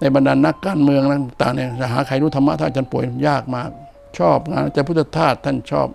ในบรรดานักการเมืองต่างๆเนี่ยจะหาใครรู้ธรรมะท่านอาจารย์ป่วยยากมาก ชอบงานอาจารย์พุทธทาสท่านชอบ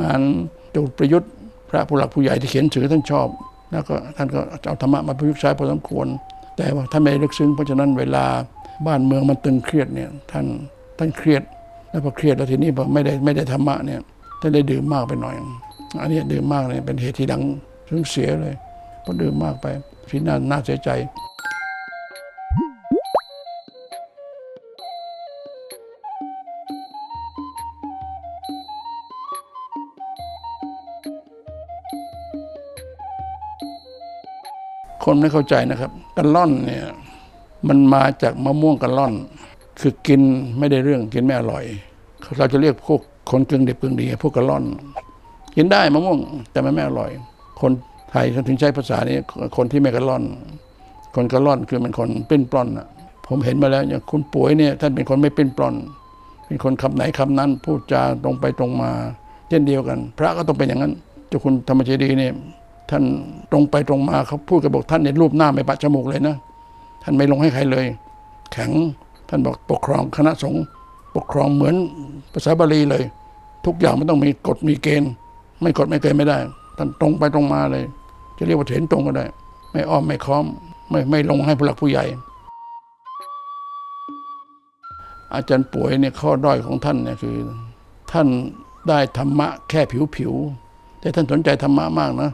งานจุประยุทธ์พระผู้หลักผู้ใหญ่ที่เขียนสื่อท่านชอบ แล้วก็ท่านก็เอาธรรมะมาประยุกต์ใช้พอสมควร แต่ว่าท่านไม่ลึกซึ้งเพราะฉะนั้นเวลาบ้านเมืองมันตึงเครียดเนี่ยท่านท่านเครียดแล้วพอเครียดแล้วทีนี้พอไม่ได้ไม่ได้ธรรมะเนี่ยท่านได้ดื่มมากไปหน่อย อันนี้ดื่มมากเนี่ยเป็นเหตุที่หลังถึงเสียเลยเพราะดื่มมากไปที่น่าน่าเสียใจ คนไม่เข้าใจนะครับกันล่อนเนี่ยมันมาจากมะม่วงกันล่อน คือกินไม่ได้เรื่องกินไม่อร่อย เราจะเรียกพวกคนกึ่งเด็บกึ่งดีพวกกันล่อน กินได้มะม่วงแต่มันไม่อร่อย คนไทยเขาถึงใช้ภาษานี้คนที่ไม่กันล่อน คนกันล่อนคือมันคนเป็นปล้อนอะผมเห็นมาแล้วอย่างคุณป่วยเนี่ยท่านเป็นคนไม่เป็นปล้อนเป็นคนคำไหนคำนั้น พูดจาตรงไปตรงมา เช่นเดียวกัน พระก็ต้องเป็นอย่างนั้นเจ้าคุณธรรมเจดีเนี่ย ท่านตรงไปตรงมาเขาพูดกับบอกท่านในรูปหน้าไม่ปัดจมูกเลยนะ ท่านไม่ลงให้ใครเลย แข็งท่านบอกปกครองคณะสงฆ์ปกครองเหมือนภาษาบาลีเลย ทุกอย่างมันต้องมีกฎมีเกณฑ์ ไม่กฎไม่เกณฑ์ไม่ได้ ท่านตรงไปตรงมาเลย จะเรียกว่าเห็นตรงก็ได้ ไม่อ้อมไม่ค้อม ไม่ไม่ลงให้ผู้หลักผู้ใหญ่ อาจารย์ป่วยเนี่ยข้อด้อยของท่านเนี่ยคือ ท่านได้ธรรมะแค่ผิวผิวๆแต่ท่านสนใจธรรมะมากนะ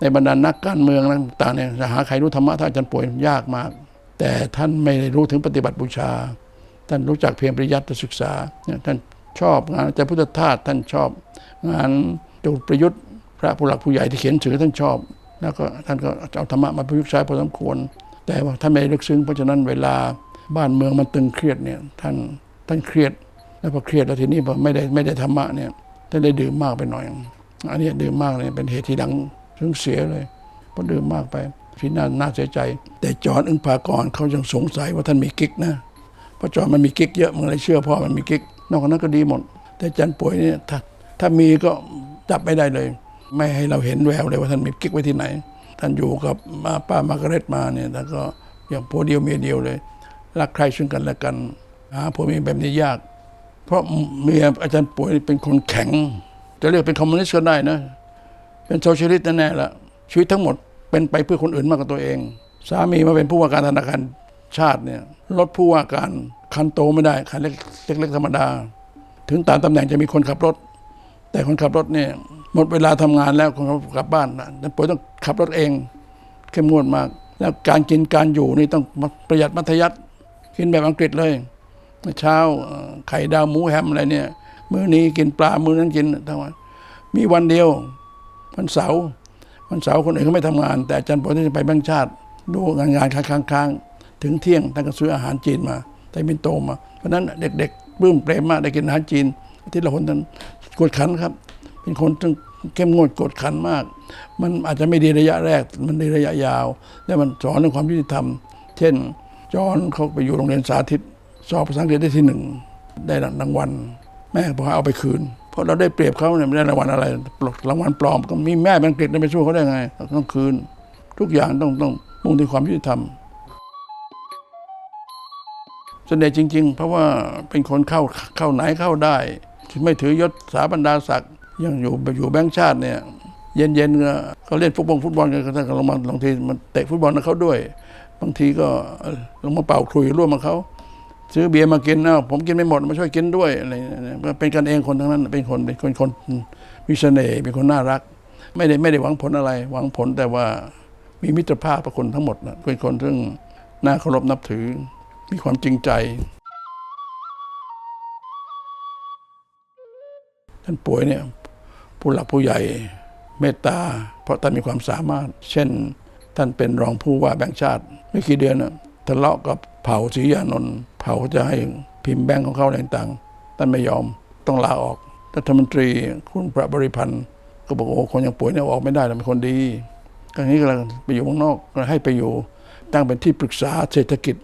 ในบรรดานักการเมืองต่างๆเนี่ยจะหาใครรู้ธรรมะท่านอาจารย์ป่วยยากมาก แต่ท่านไม่ได้รู้ถึงปฏิบัติบูชา ท่านรู้จักเพียงปริยัติศึกษาท่านชอบงานอาจารย์พุทธทาสท่านชอบ งานจุประยุทธ์พระผู้หลักผู้ใหญ่ที่เขียนสื่อท่านชอบ แล้วก็ท่านก็เอาธรรมะมาประยุกต์ใช้พอสมควร แต่ว่าท่านไม่ได้ลึกซึ้งเพราะฉะนั้นเวลาบ้านเมืองมันตึงเครียดเนี่ยท่านท่านเครียดแล้วพอเครียดแล้วทีนี้พอไม่ได้ไม่ได้ธรรมะเนี่ยท่านได้ดื่มมากไปหน่อย อันนี้ดื่มมากเนี่ยเป็นเหตุที่หลัง ถึงเสียเลยเพราะดื่มมากไปที่น่าน่าเสียใจ แต่จอห์นอึ้งภากรเขายังสงสัยว่าท่านมีกิ๊กนะเพราะจอห์นมันมีกิ๊กเยอะมันเลยเชื่อพ่อมันมีกิ๊กนอกจากนั้นก็ดีหมด แต่จันป่วยเนี่ยถ้าถ้ามีก็จับไม่ได้เลย ไม่ให้เราเห็นแววเลยว่าท่านมีกิ๊กไว้ที่ไหน ท่านอยู่กับมาป้ามาร์กาเร็ตมาเนี่ยท่านก็อย่างผัวเดียวเมียเดียวเลย รักใครซึ่งกันและกันหาผัวเมียแบบนี้ยาก เพราะเมียอาจารย์ป่วยเป็นคนแข็ง จะเรียกเป็นคอมมิวนิสต์ก็ได้นะ เป็นโซเชียลิสต์แน่ๆละชีวิตทั้งหมดเป็นไปเพื่อคนอื่นมากกว่าตัวเอง สามีมาเป็นผู้ว่าการธนาคารชาติเนี่ยรถผู้ว่าการคันโตไม่ได้คันเล็กเล็กๆธรรมดา ถึงตามตำแหน่งจะมีคนขับรถ แต่คนขับรถเนี่ยหมดเวลาทำงานแล้วคนขับกลับบ้านนะป่วยต้องขับรถเองเข้มงวดมาก แล้วการกินการอยู่นี่ต้องประหยัดมัธยัติกินแบบอังกฤษเลยเช้าไข่ดาวหมูแฮมอะไรเนี่ยมื้อนี้กินปลามื้อนั้นกินทั้งวันมีวันเดียว วันเสาร์วันเสาร์คนอื่นเขาไม่ทำงาน แต่อาจารย์ปอท่จะไปแบงค์ชาติ ดูงานงานค้างค้างๆถึงเที่ยงท่านก็ซื้ออาหารจีนมาไต้มินโตมา เพราะนั้นเด็กๆปลื้มเปรมมากได้กินอาหารจีนที่ละคนท่านกดขันครับ เป็นคนที่เข้มงวดกดขันมาก มันอาจจะไม่ดีระยะแรก มันดีระยะยาว และมันสอนเรื่องความยุติธรรม เช่น จอห์นเขาไปอยู่โรงเรียนสาธิต สอบภาษาอังกฤษได้ที่หนึ่งได้รางวัล แม่บอกให้เอาไปคืน ราะเราได้เปรียบเขาเนี่ยไม่ได้รางวัลอะไรรางวัลปลอมก็มีแม่เป็นอังกฤษจะไปสู้เขาได้ไงต้องคืน ทุกอย่างต้องต้องมุ่งที่ความยุติธรรมเสน่ห์จริง ๆ เพราะว่าเป็นคนเข้าเข้าไหนเข้าได้ ไม่ถือยศสาบรรดาศักดิ์ยังอยู่อยู่แบงค์ชาติเนี่ยเย็นๆเขาเล่นฟุตบอลฟุตบอลกันท่านลงมาบางทีมันเตะฟุตบอลกับเขาด้วย บางทีก็ลงมาเป่าคลุยร่วมกับเขา ซื้อเบียร์มากินเอ้าผมกินไม่หมดมาช่วยกินด้วยอะไรเนี่ยเป็นกันเองคนทั้งนั้น เป็นคนเป็นคนคนมีเสน่ห์เป็นคนน่ารัก ไม่ได้ไม่ได้หวังผลอะไร หวังผลแต่ว่ามีมิตรภาพกับคนทั้งหมดนะเป็นคนซึ่งน่าเคารพนับถือ มีความจริงใจท่านป่วยเนี่ยผู้หลักผู้ใหญ่เมตตา เพราะท่านมีความสามารถ เช่น ท่านเป็นรองผู้ว่าแบงค์ชาติ ไม่กี่เดือนนะทะเลาะกับเผ่าศรียานนท์ เผ่าจะให้พิมพ์แบงค์ของเขาอะไรต่างๆท่านไม่ยอมต้องลาออกรัฐมนตรีคุณพระบริพันธ์ก็บอกโอ้คนอย่างป่วยเนี่ยออกไม่ได้เราเป็นคนดีก็อย่างนี้ก็เลยไปอยู่เมืองนอกก็ให้ไปอยู่ตั้งเป็นที่ปรึกษาเศรษฐกิจ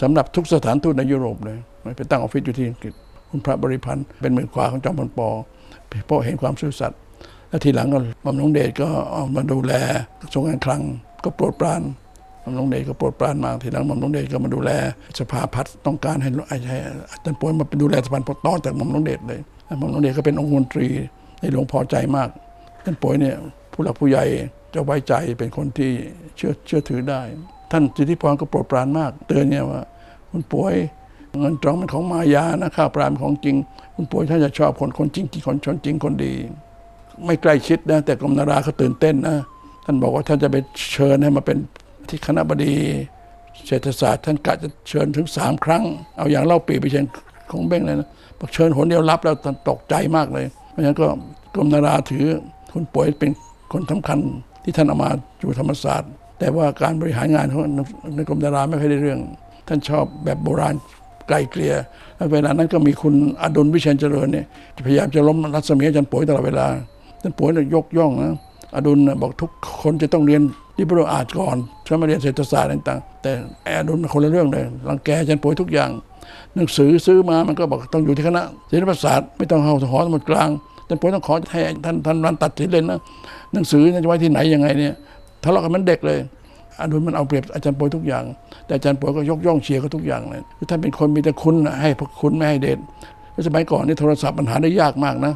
สำหรับทุกสถานทูตในยุโรปเลยไปตั้งออฟฟิศอยู่ที่อังกฤษคุณพระบริพันธ์เป็นมือขวาของจอมพลปอเพราะเห็นความซื่อสัตย์แล้วทีหลังก็บำรุงเดชก็เอามาดูแลกระทรวงการคลังก็โปรดปราน หม่อมหลวงเดชก็โปรดปรานมาทีหลังหม่อมหลวงเดชก็มาดูแลสภาพัฒน์ต้องการให้ให้อาจารย์ป่วยมาเป็นดูแลสภาพัฒน์ต่อจากหม่อมหลวงเดชเลยหม่อมหลวงเดชก็เป็นองค์มนตรีในหลวงพอใจมากอาจารย์ป่วยเนี่ยผู้หลักผู้ใหญ่จะไว้ใจเป็นคนที่เชื่อเชื่อถือได้ ท่านสิทธิพรก็โปรดปรานมาก เตือนเนี่ยว่า คุณป่วยเงินตรองมันของมายานะข้าวปลาเป็นของจริง คุณป่วยท่านจะชอบคนคนจริงที่คนชนจริงคนดี ไม่ใกล้ชิดนะแต่กรมนาราเขาตื่นเต้นนะท่านบอกว่าท่านจะไปเชิญให้มาเป็น ที่คณะบดี เศรษฐศาสตร์ท่านกะจะเชิญถึงสามครั้ง เอาอย่างเล่าปีไปเชิญของเบ้งเลยนะบอกเชิญหนเดียวรับแล้วท่านตกใจมากเลย เพราะฉะนั้นก็กรมนาราถือคุณป่วยเป็นคนสำคัญที่ท่านเอามาอยู่ธรรมศาสตร์ แต่ว่าการบริหารงานของในกรมดาราไม่ค่อยได้เรื่อง ท่านชอบแบบโบราณไกลเกลี่ยแล้วเวลานั้นก็มีคุณอดุลวิเชียนเจริญเนี่ยพยายามจะล้มรัศมีอาจารย์ป่วยตลอดเวลาอาจารย์ป่วยเนี่ยยกย่องนะ อดุลบอกทุกคนจะต้องเรียนลิเบโรอาร์ตก่อนฉันมาเรียนเศรษฐศาสตร์ต่างๆ แต่อดุลคนละเรื่องเลยรังแกอาจารย์ป่วยทุกอย่าง หนังสือซื้อมามันก็บอกต้องอยู่ที่คณะศิลปศาสตร์ไม่ต้องเข้าหอสมุดกลางอาจารย์ป่วยต้องขอให้ท่านท่านรันตัดสินเลยนะหนังสือจะไว้ที่ไหนยังไงเนี่ยทะเลาะกันมันเด็กเลยอดุลมันเอาเปรียบอาจารย์ป่วยทุกอย่าง แต่อาจารย์ป่วยก็ยกย่องเชียร์เขาทุกอย่างเลยท่านเป็นคนมีแต่คุณนะให้พระคุณไม่ให้เดชสมัยก่อนนี่โทรศัพท์มันหาได้ยากมากนะ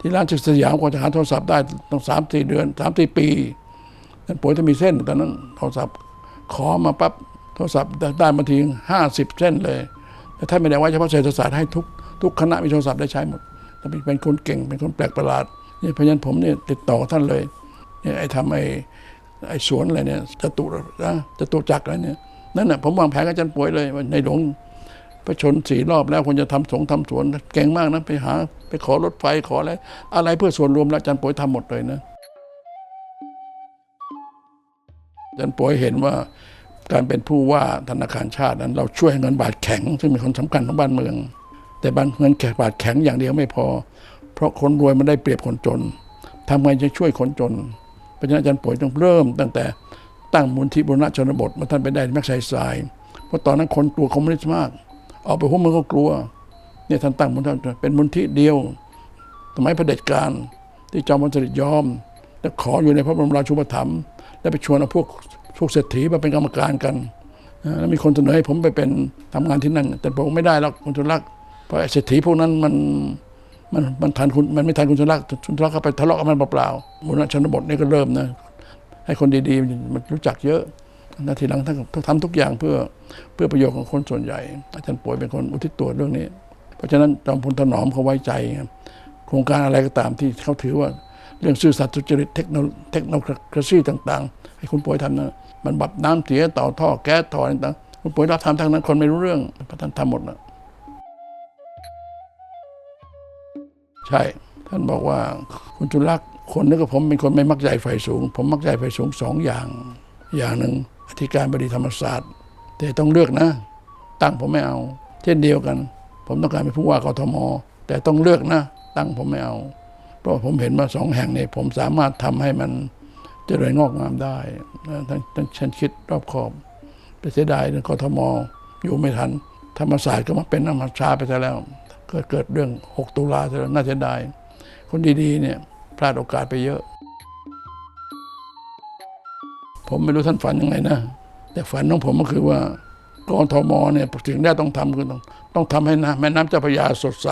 ที่ร้านศึกสยามกว่าจะหาโทรศัพท์ได้ต้องสามสี่เดือนสามสี่ปีอาจารย์ป่วยจะมีเส้นตอนนั้นโทรศัพท์ขอมาปั๊บโทรศัพท์ได้มาทีห้าสิบเส้นเลยแต่ท่านไม่ได้ไว่าเฉพาะเศรษฐศาสตร์ให้ทุกทุกคณะมีโทรศัพท์ได้ใช้หมดท่เป็นคนเก่งเป็นคนแปลกประหลาดนี่เพราะฉะนั้นผมเนี่ยติดต่อท่านเลยเนี่ยไอ้ทำไอ้ไอ้สวนอะไรเนี่ยจตุนะจตุจักรอะไรเนี่ยนั่นน่ะผมวางแผนกับอาจารย์ป่วยเลยว่าในหลวง ประชนสี่รอบแล้วควรจะทำสงทำสวนเก่งมากนะไปหา ไปขอรถไฟขออะไรอะไรเพื่อส่วนรวมแล้วอาจารย์ป่วยทำหมดเลยนะอาจารย์ป่วยเห็นว่าการเป็นผู้ว่าธนาคารชาตินั้น เราช่วยเงินบาทแข็ง ซึ่งเป็นคนสำคัญของบ้านเมือง แต่บางเงินแค่บาทแข็งอย่างเดียวไม่พอ เพราะคนรวยมันได้เปรียบคนจนทำไงจะช่วยคนจนเพราะฉะนั้นอาจารย์ป่วยต้องเริ่ม ตั้งแต่ตั้งมูลที่บุรณะชนบทเมื่อท่านไปได้แม็กไซส์เพราะตอนนั้นคนกลัวคอมมิวนิสต์มาก ออกไปหัวเมืองก็กลัว เนี่ยท่านตั้งมูลที่เป็นมูลที่เดียว สมัยเด็จการ ที่จอมพลสฤษดิ์ยอม และขออยู่ในพระบรมราชูปถัมภ์และไปชวนเอาพวกพวกเศรษฐีมาเป็นกรรมการกันแล้วมีคนเสนอให้ผมไปเป็นทำงานที่นั่น แต่ผมไม่ได้หรอกคุณชนลักษณ์เพราะเศรษฐีพวกนั้นมันมันมันทันคุณมันไม่ทันคุณชนลักษณ์คุณชนลักษณ์ก็ไปทะเลาะกับมันเปล่าๆมูลนิธิชนบทนี่ก็เริ่มนะให้คนดีๆมันรู้จักเยอะ นาทีหลังท่านก็ทำทุกอย่างเพื่อเพื่อประโยชน์ของคนส่วนใหญ่ อาจารย์ป่วยเป็นคนอุทิศตัวเรื่องนี้ เพราะฉะนั้นจอมพลถนอมเขาไว้ใจครับโครงการอะไรก็ตามที่เขาถือว่าเรื่องซื่อสัตย์สุจริตเทคโนเทคโนโลยีต่าง ๆ ให้คุณป่วยทำนะมันบับน้ำเสียต่อท่อแก๊สท่อต่างๆคุณป่วยรับทำทั้งนั้นคนไม่รู้เรื่องเพราะท่านทำหมดนะใช่ ท่านบอกว่าคุณจุลักษณ์คนนึกว่าผมเป็นคนไม่มักใหญ่ไฟสูง ผมมักใหญ่ไฟสูงสองอย่างอย่างหนึ่ง อธิการบดีธรรมศาสตร์ แต่ต้องเลือกนะ ตั้งผมไม่เอา เช่นเดียวกัน ผมต้องการเป็นผู้ว่ากทม แต่ต้องเลือกนะ ตั้งผมไม่เอา เพราะผมเห็นว่าสองแห่งนี้ผมสามารถทำให้มันเจริญงอกงามได้ทั้งทั้งฉันคิดรอบขอบแต่เสียดายเรื่องกทม อยู่ไม่ทัน ธรรมศาสตร์ก็มาเป็นธรรมชาไปซะแล้วเกิดเกิดเรื่อง 6 ตุลาซะแล้วน่าเสียดายคนดีๆเนี่ยพลาดโอกาสไปเยอะ ผมไม่รู้ท่านฝันยังไงนะ แต่ฝันของผมก็คือว่ากทมเนี่ยสิ่งแรกต้องทำคือต้องต้องทำให้นะแม่น้ำเจ้าพระยาสดใส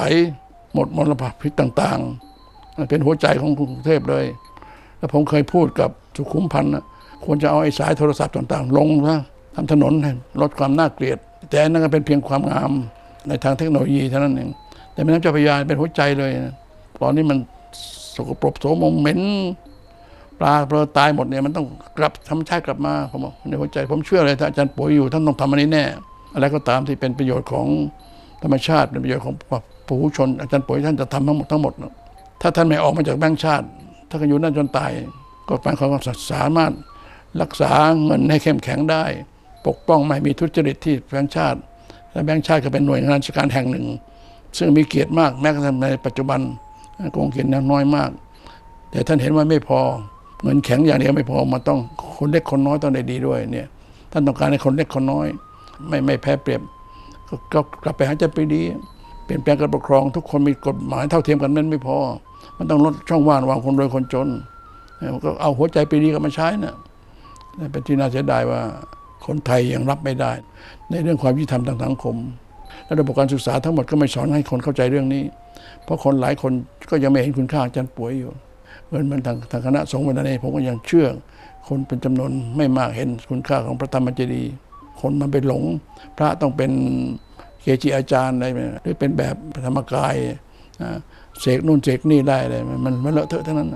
หมดมลพิษต่างๆ เป็นหัวใจของกรุงเทพเลย แล้วผมเคยพูดกับสุขุมพันธ์นะควรจะเอาไอ้สายโทรศัพท์ต่างๆ ลงนะทำถนนให้ลดความน่าเกลียด แต่นั่นก็เป็นเพียงความงามในทางเทคโนโลยีเท่านั้นเองแต่แม่น้ำเจ้าพระยาเป็นหัวใจเลย ตอนนี้มันสกปรกโสมมเหม็น ปลาเปลือตายหมดเนี่ยมันต้องกลับธรรมชาติกลับมาผมบอกในหัวใจ ผมเชื่อเลยถ้าอาจารย์ป่วยอยู่ท่านต้องทำอันนี้แน่อะไรก็ตามที่เป็นประโยชน์ของธรรมชาติเป็นประโยชน์ของผู้ชน อาจารย์ป่วยท่านจะทำทั้งหมดทั้งหมดนะถ้าท่านไม่ออกมาจากแบงค์ชาติ ถ้าก็อยู่นั่นจนตาย ก็หมายความว่าสามารถรักษาเงินให้เข้มแข็งได้ ปกป้องไม่มีทุจริตที่แบงค์ชาติและแบงค์ชาติก็เป็นหน่วยงานราชการแห่งหนึ่ง ซึ่งมีเกียรติมากแม้กระทั่งในปัจจุบันโกงเกียรติน้อยมาก แต่ท่านเห็นว่าไม่พอ เงินแข็งอย่างเดียวไม่พอมันต้องคนเล็กคนน้อยต้องได้ดีด้วยเนี่ยท่านต้องการให้คนเล็กคนน้อย ไม่ไม่แพ้เปรียบกก็กลับไปหาอาจารย์ปรีดี เปลี่ยนแปลงการปกครอง ทุกคนมีกฎหมายเท่าเทียมกันนั้นไม่พอ มันต้องลดช่องว่างระหว่างคนรวยคนจนมันก็เอาหัวใจปรีดีก็มาใช้นะเป็นที่น่าเสียดายว่าคนไทยยังรับไม่ได้ ในเรื่องความยุติธรรมทางสังคม และระบบการศึกษาทั้งหมดก็ไม่สอนให้คนเข้าใจเรื่องนี้ เพราะคนหลายคนก็ยังไม่เห็นคุณค่าอาจารย์ป่วยอยู่ เหมือนมันทางทางคณะสงฆ์เวลานี้ผมก็ยังเชื่อ คนเป็นจำนวนไม่มากเห็นคุณค่าของพระธรรมเจดีย์คนมันไปหลง พระต้องเป็นเกจิอาจารย์อะไรหรือเป็นแบบธรรมกายเสกนู่นเสกนี่ได้เลยมันมันเลอะเทอะทั้งนั้น